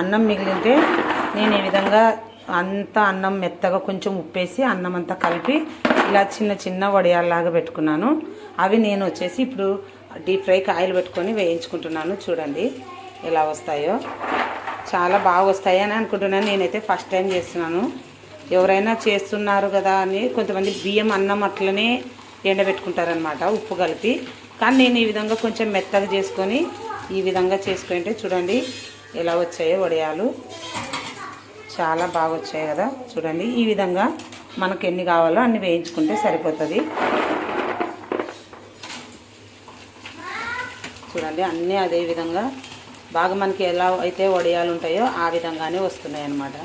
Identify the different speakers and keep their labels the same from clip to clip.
Speaker 1: అన్నం మిగిలింటే నేను ఈ విధంగా అంతా అన్నం మెత్తగా కొంచెం ఉప్పేసి అన్నం అంతా కలిపి ఇలా చిన్న చిన్న వడియాల్లాగా పెట్టుకున్నాను. అవి నేను వచ్చేసి ఇప్పుడు డీప్ ఫ్రైకి ఆయిల్ పెట్టుకొని వేయించుకుంటున్నాను. చూడండి ఎలా వస్తాయో. చాలా బాగా వస్తాయి అని అనుకుంటున్నాను. నేనైతే ఫస్ట్ టైం చేస్తున్నాను. ఎవరైనా చేస్తున్నారు కదా అని కొంతమంది బియ్యం అన్నం అట్లనే ఎండబెట్టుకుంటారనమాట ఉప్పు కలిపి. కానీ నేను ఈ విధంగా కొంచెం మెత్తగా చేసుకొని ఈ విధంగా చేసుకుంటే చూడండి ఎలా వచ్చాయో వడియాలు. చాలా బాగా వచ్చాయి కదా చూడండి. ఈ విధంగా మనకు ఎన్ని కావాలో అన్ని వేయించుకుంటే సరిపోతుంది. చూడండి అన్నీ అదే విధంగా బాగా మనకి ఎలా అయితే వడియాలు ఉంటాయో ఆ విధంగానే వస్తున్నాయి అన్నమాట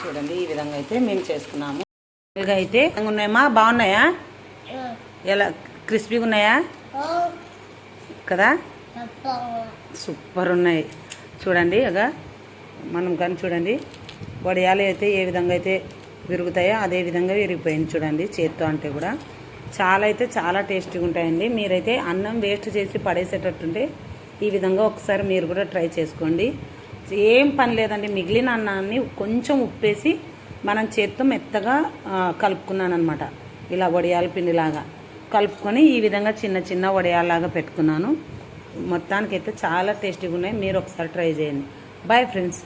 Speaker 1: చూడండి ఈ విధంగా అయితే మేము చేసుకున్నాము. ఇలాగ అయితే ఉన్నాయమ్మా బాగున్నాయా? ఎలా క్రిస్పీగా ఉన్నాయా? కదా? సూపర్ ఉన్నాయి. చూడండి ఇక మనం కానీ చూడండి వడియాలు అయితే ఏ విధంగా అయితే విరుగుతాయో అదే విధంగా విరిగిపోయింది చూడండి చేత్తో అంటే కూడా. చాలా అయితే చాలా టేస్టీగా ఉంటాయండి. మీరైతే అన్నం వేస్ట్ చేసి పడేసేటట్టుంటే ఈ విధంగా ఒకసారి మీరు కూడా ట్రై చేసుకోండి. ఏం పని లేదండి మిగిలిన అన్నాన్ని కొంచెం ఉప్పేసి మనం చేత్తో మెత్తగా ఆ, కలుపుకున్నాను అనమాట ఇలా వడియాల పిండిలాగా కలుపుకొని ఈ విధంగా చిన్న చిన్న వడియాలాగా పెట్టుకున్నాను. మొత్తానికైతే చాలా టేస్టీగా ఉన్నాయి మీరు ఒకసారి ట్రై చేయండి. Bye friends